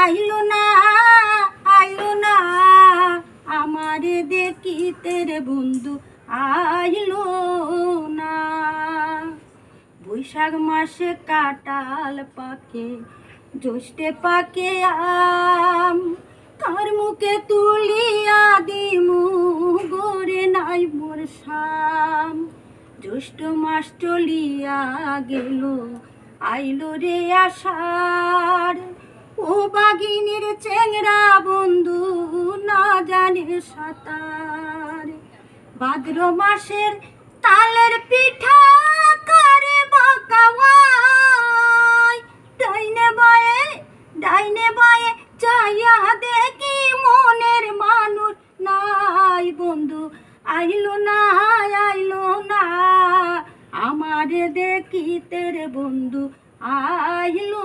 আইলো না আইলো না। আমারে দেখিতে রে বন্ধু, আইলো না। বৈশাখ মাসে কাটাল পাকে, জ্যৈষ্ঠে পাকে আম। তার মুখে তুলিয়া দিমু গোরে নাই মোর শাম। জ্যৈষ্ঠ মাস চলিয়া গেল, আইলো রে আষাঢ়। ও বাগিনীর চেংরা বন্ধু, না জানে সাঁতার। ভাদ্র মাসের তালের পিঠা করে বাঁকাওয়াই ডাইনে বায়ে ডাইনে বায়ে চাইয়া দেখি মনের মানুষ নাই বন্ধু। আইলো না আইলো না, আমার দেখিতে রে বন্ধু, আইলো